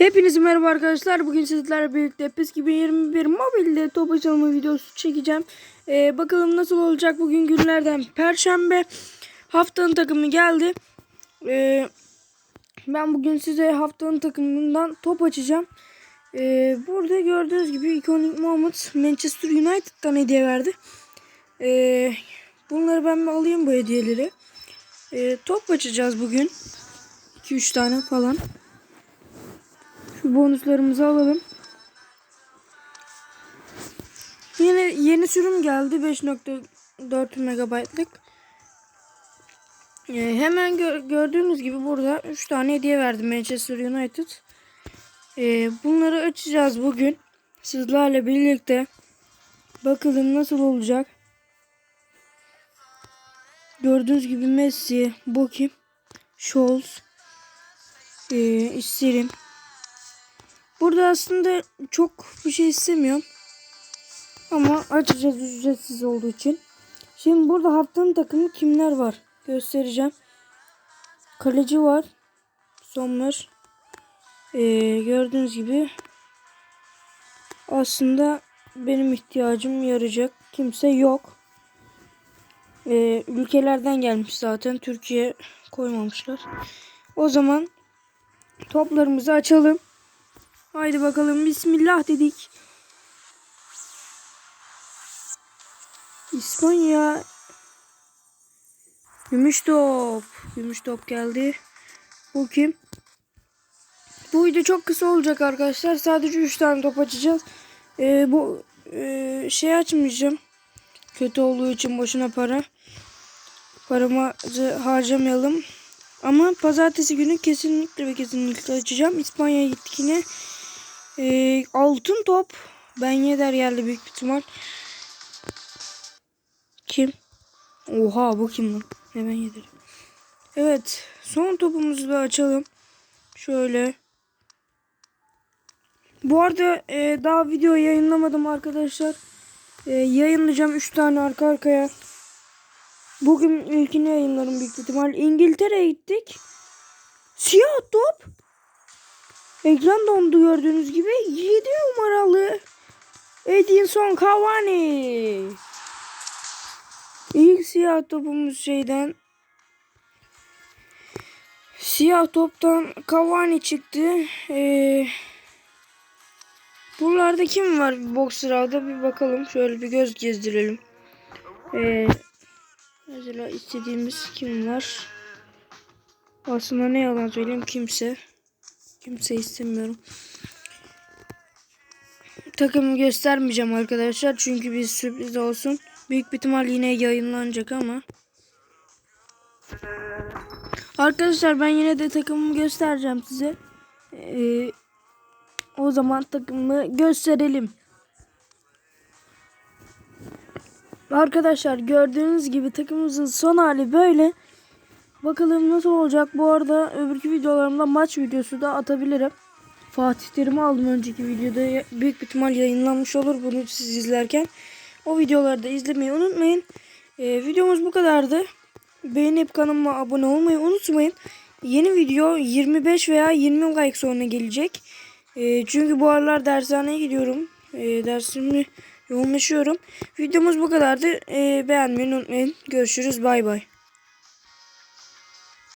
Hepinize merhaba arkadaşlar. Bugün sizlerle birlikte PES 2021 mobilde top açılma videosu çekeceğim. Ee, bakalım nasıl olacak bugün günlerden Perşembe. Haftanın takımı geldi. Ee, ben bugün size haftanın takımından top açacağım. Ee, burada gördüğünüz gibi ikonik Muhammed Manchester United'dan hediye verdi. Ee, bunları ben mi alayım bu hediyeleri? Ee, top açacağız bugün. 2-3 tane falan. Şu bonuslarımızı alalım. Yine yeni sürüm geldi 5.4 megabaytlık. Ee, hemen gö- gördüğünüz gibi burada 3 tane hediye verdi Manchester United. Ee, bunları açacağız bugün. Sizlerle birlikte. Bakalım nasıl olacak. Gördüğünüz gibi Messi, Boki, Scholes, ee, isterim. Burada aslında çok bir şey istemiyorum. Ama açacağız ücretsiz olduğu için. Şimdi burada haftanın takımı kimler var? Göstereceğim. Kaleci var. Sommer. Ee, gördüğünüz gibi aslında benim ihtiyacım yarayacak kimse yok. Ee, ülkelerden gelmiş zaten. Türkiye koymamışlar. O zaman toplarımızı açalım. Haydi bakalım bismillah dedik. İspanya. Gümüş top. Gümüş top geldi. Bu kim? Bu video çok kısa olacak arkadaşlar. Sadece 3 tane top açacağız. Ee, bu e, şey açmayacağım. Kötü olduğu için boşuna para. Paramızı harcamayalım. Ama pazartesi günü kesinlikle ve kesinlikle açacağım. İspanya'ya gittik yine. Ee, altın top. Ben Yeder geldi büyük bir ihtimal. Kim? Oha bu kim lan? Ne ben Yeder. Evet. Son topumuzu da açalım. Şöyle. Bu arada e, daha video yayınlamadım arkadaşlar. E, yayınlayacağım 3 tane arka arkaya. Bugün ilkini yayınlarım büyük ihtimal. İngiltere'ye gittik. Siyah top. Ekran dondu gördüğünüz gibi. 7 numaralı Edinson Cavani. İlk siyah topumuz şeyden siyah toptan Cavani çıktı. Ee, buralarda kim var box sırada bir bakalım. Şöyle bir göz gezdirelim. Ee, mesela istediğimiz kim var? Aslında ne yalan söyleyeyim kimse. Kimse istemiyorum. Takımı göstermeyeceğim arkadaşlar. Çünkü bir sürpriz olsun. Büyük bir ihtimal yine yayınlanacak ama. Arkadaşlar ben yine de takımımı göstereceğim size. Ee, o zaman takımımı gösterelim. Arkadaşlar gördüğünüz gibi takımımızın son hali böyle. Bakalım nasıl olacak. Bu arada öbürkü videolarımda maç videosu da atabilirim. Fatih Terim'i aldım önceki videoda. Büyük bir ihtimal yayınlanmış olur bunu siz izlerken. O videoları da izlemeyi unutmayın. Ee, videomuz bu kadardı. Beğenip kanalıma abone olmayı unutmayın. Yeni video 25 veya 20 like sonra gelecek. Ee, çünkü bu aralar dershaneye gidiyorum. Ee, dersimi yoğunlaşıyorum. Videomuz bu kadardı. Ee, beğenmeyi unutmayın. Görüşürüz. Bay bay.